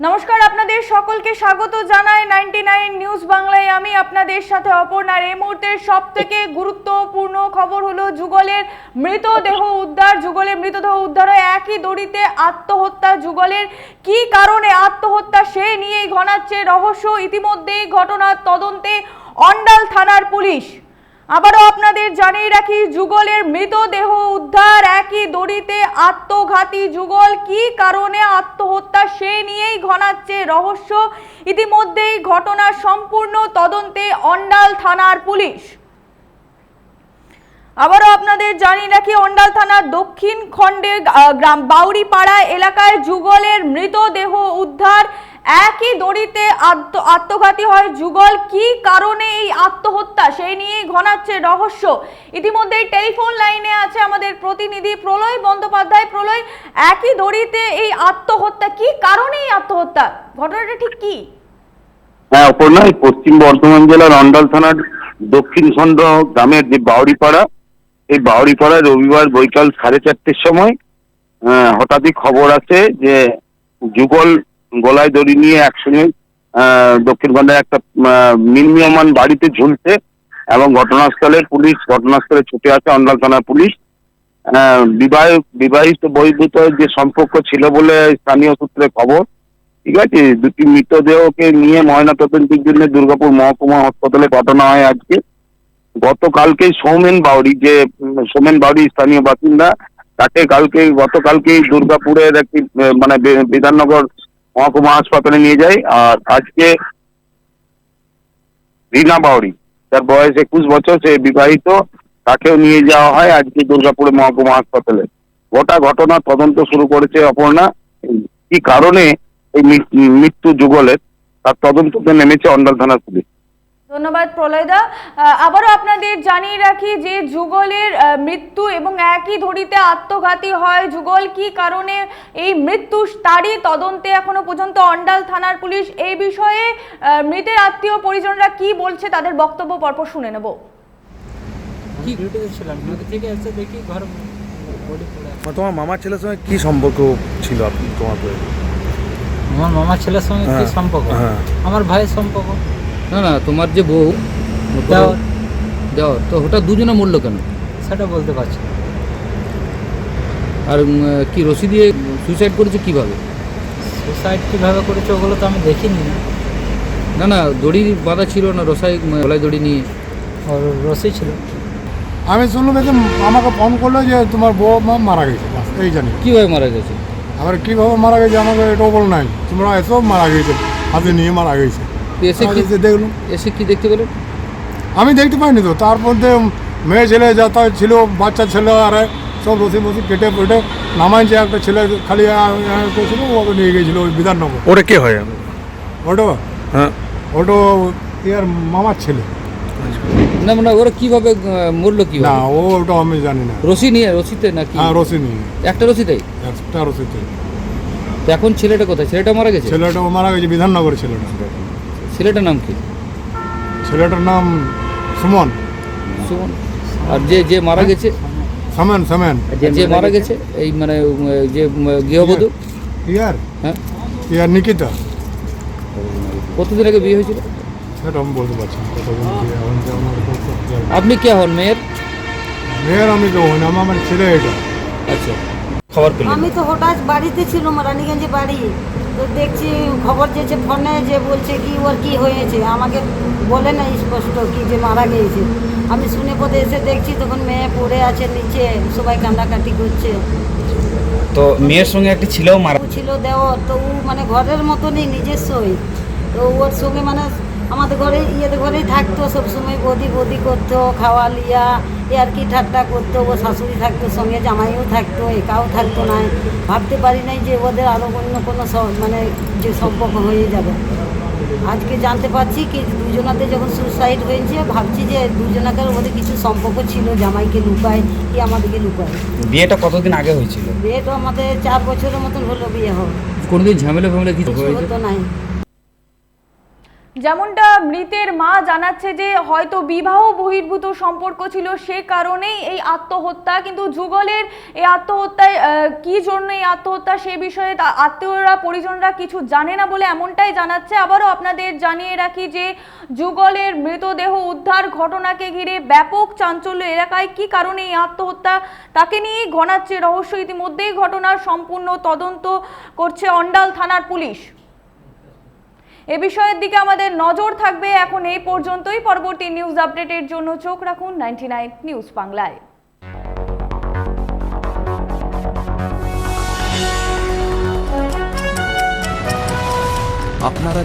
নমস্কার, আপনাদের সকলকে স্বাগত জানাই নাইনটি নাইন নিউজ বাংলায়। আমি আপনাদের সাথে অপর্ণার এই মুহূর্তের সব থেকে গুরুত্বপূর্ণ খবর হলো যুগলের মৃতদেহ উদ্ধার। যুগলের মৃতদেহ উদ্ধার হয় একই দড়িতে আত্মহত্যা। যুগলের কি কারণে আত্মহত্যা সে নিয়েই ঘনাচ্ছে রহস্য। ইতিমধ্যেই ঘটনার তদন্তে অন্ডাল থানার পুলিশ। আবারও আপনাদের জানিয়ে রাখি যুগলের মৃতদেহ উদ্ধার একই দড়িতে আত্মঘাতী যুগল। কি কারণে আত্মহত্যা? সে নিয়েই ঘনাচ্ছে রহস্য। ইতিমধ্যেই ঘটনার সম্পূর্ণ তদন্তে অন্ডাল থানার পুলিশ। আবারও আপনাদের জানিয়ে রাখি অন্ডাল থানার দক্ষিণ খণ্ডে আহ, গ্রাম বাউরিপাড়া এলাকায় যুগলের মৃতদেহ উদ্ধার। একই দড়িতে আত্ম, আত্মঘাতী হয় যুগল। কি কারণে এই আত্মহত্যা? সেই নিয়েই ঘনাচ্ছে রহস্য। ইতিমধ্যেই টেলিফোন লাইনে আছে আমাদের প্রতিনিধি প্রলয় বন্দ্যোপাধ্যায়। প্রলয়, একই দড়িতে এই আত্মহত্যা, কি কারণে এই আত্মহত্যা? ঘটনাটা ঠিক কি? হ্যাঁ অপর্ণা পশ্চিম বর্ধমান জেলার অন্ডাল থানার দক্ষিণ খণ্ড গ্রামের যে বাউরিপাড়া, এই বাউরিপাড়ায় রবিবার বৈকাল সাড়ে চারটের সময় হঠাৎই খবর আছে যে যুগল গলায় দড়ি নিয়ে একসঙ্গে আহ, দক্ষিণ খণ্ডের একটা নির্মীয়মান বাড়িতে ঝুলছে এবং ঘটনাস্থলে পুলিশ ঘটনাস্থলে ছুটে আসে অন্ডাল থানার পুলিশ। বিবাহ বিবাহিত বহির্ভূত যে সম্পর্ক ছিল বলে স্থানীয় সূত্রে খবর ঠিক আছে? দুটি মৃতদেহকে নিয়ে ময়নাতদন্তের জন্য দুর্গাপুর মহকুমা হাসপাতালে পাঠানো হয় আজকে। গতকালকে সৌমেন বাউরি যে সৌমেন বাউরি স্থানীয় বাসিন্দা তাকে কালকে গতকালকেই দুর্গাপুরের একটি মানে বিধাননগর মহকুমা হাসপাতালে নিয়ে যাই। আর আজকে রিনা বাউরি তার বয়স একুশ বছর, সে বিবাহিত, তাকেও নিয়ে যাওয়া হয় আজকে দুর্গাপুরে মহকুমা হাসপাতালে। গোটা ঘটনা তদন্ত শুরু করেছে অপর্ণা। কি কারণে এই মৃত্যু যুগলের, তার তদন্ততে নেমেছে অন্ডাল থানার পুলিশ। ধন্যবাদ প্রলয়দা। আবারও আপনাদের জানিয়ে রাখি যে যুগলের মৃত্যু এবং একই ধরিতে আত্মঘাতী হয় যুগল। কি কারণে এই মৃত্যু? তারই তদন্তে এখনও পর্যন্ত অন্ডাল থানার পুলিশ এই বিষয়ে মৃতের আত্মীয় পরিজনরা কি বলছে তাদের বক্তব্য পরপর শুনে নেব। কি ডিউটিতে ছিলাম ডিউটি থেকে এসে দেখি ঘর বডি পড়ে আছে। তোমার মামার ছেলের সঙ্গে কি সম্পর্ক ছিল আপনি তোমার? আমার মামা ছেলের সঙ্গে কি হ্যাঁ, সম্পর্ক? হ্যাঁ। আমার ভাইয়ের সম্পর্ক। না না তোমার যে বউ দেওয়ার। তো ওটা দুজনে মরলো কেন? সেটা বলতে পারছি আর কি রশি দিয়ে সুইসাইড করেছে কীভাবে? সুইসাইড কীভাবে করেছে ওগুলো তো আমি দেখিনি না। না না দড়ি বাঁধা ছিল না রসাই গলায় দড়ি নিয়ে। রসি ছিল। আমি শুনলাম যে আমাকে ফোন করল যে তোমার বউ মা মারা গেছে এই জানি। কীভাবে মারা গেছে? আবার কীভাবে মারা গেছে আমাকে এটাও বল নাই। তোমরা এসব মারা গেছে হাতে নিয়ে মারা গেছে। এসে কি আমি দেখলাম এসে কি দেখতে পেলেন? আমি দেখতে পাইনি তো। তার মধ্যে মেয়ে ছেলে যাতা ছিল বাচ্চা ছেলে আর সব রসি মসি কেটে পেটে নামাইছে। একটা ছেলে খালি করছিল ওকে নিয়ে গেছিল ওই বিধাননগর। ওটা কে হয়? ওটো? হ্যাঁ। ওটো ইয়ার মামার ছেলে। না মানে ওরা কীভাবে মরলো না ও ওটা আমি জানি না। রশি নিয়ে রশিতে নাকি? হ্যাঁ রসি নিয়ে। একটা রশিতেই একটা রসিতে তো এখন ছেলেটা কোথায়? ছেলেটা মারা গেছে? ছেলেটা মারা গেছে বিধাননগর ছেলেটা। ছেলেটার নাম কি? ছেলেটার নাম সুমন। সুমন। আর যে যে মারা গেছে? সামেন সামেন। যে মারা গেছে? এই মানে যে গৃহবধূ? ইয়ার। হ্যাঁ? ইয়ার নিকিতা। কতদিন আগে বিয়ে হয়েছিল? সেটা আমি বলতে পারছি আপনি কে হন মেয়ের? মেয়ের আমি কেউ হই না আমার আমার ছেলে এটা। আচ্ছা। খবর পেলেন। আমি তো হঠাৎ বাড়িতে ছিলাম রানীগঞ্জে বাড়ি। তো দেখছি খবর দিয়েছে ফোনে যে বলছে কি ওর কি হয়েছে আমাকে বলে না স্পষ্ট কি যে মারা গিয়েছে। আমি শুনে পথে এসে দেখছি তখন মেয়ে পড়ে আছে নিচে সবাই কান্দাকাটি করছে। তো মেয়ের সঙ্গে একটি ছিল মারা ছিল দেওয়ার তো ও মানে ঘরের মতনই নিজস্বই। তো ওর সঙ্গে মানে আমাদের ঘরে ইয়েদের ঘরেই থাকতো সবসময় বদি বদি করতো খাওয়া লিয়া এ আর কি ঠাট্টা করতো ও শাশুড়ি থাকতো সঙ্গে জামাইও থাকতো একাও থাকতো না। ভাবতে পারি নাই যে ওদের আরও অন্য কোনো মানে যে সম্পর্ক হয়ে যাবে। আজকে জানতে পারছি কি দুজনাতে যখন সুসাইড হয়েছে ভাবছি যে দুজনাকার ওদের কিছু সম্পর্ক ছিল জামাইকে লুকায় কি আমাদেরকে লুকায়। বিয়েটা কতদিন আগে হয়েছিল? বিয়ে তো আমাদের চার বছরের মতন হলো বিয়ে হোক কোনোদিন ঝামেলা ফামেলা কিছু কিছু হতো নাই। যেমনটা মৃতের মা জানাচ্ছে যে হয়তো বিবাহ বহির্ভূত সম্পর্ক ছিল সে কারণেই এই আত্মহত্যা, কিন্তু যুগলের এই আত্মহত্যায় কি জন্য এই আত্মহত্যা সে বিষয়ে আত্মীয়রা, পরিজনরা কিছু জানে না বলে এমনটাই জানাচ্ছে। আবারও আপনাদের জানিয়ে রাখি যে যুগলের মৃতদেহ উদ্ধার ঘটনাকে ঘিরে ব্যাপক চাঞ্চল্য এলাকায় কি কারণে এই আত্মহত্যা তাকে নিয়েই ঘনাচ্ছে রহস্য। ইতিমধ্যেই ঘটনার সম্পূর্ণ তদন্ত করছে অন্ডাল থানার পুলিশ। এ বিষয়ের দিকে আমাদের নজর থাকবে এখন এই পর্যন্তই। পরবর্তী নিউজ আপডেটের জন্য চোখ রাখুন নাইনটি নাইন নিউজ বাংলায় আপনারা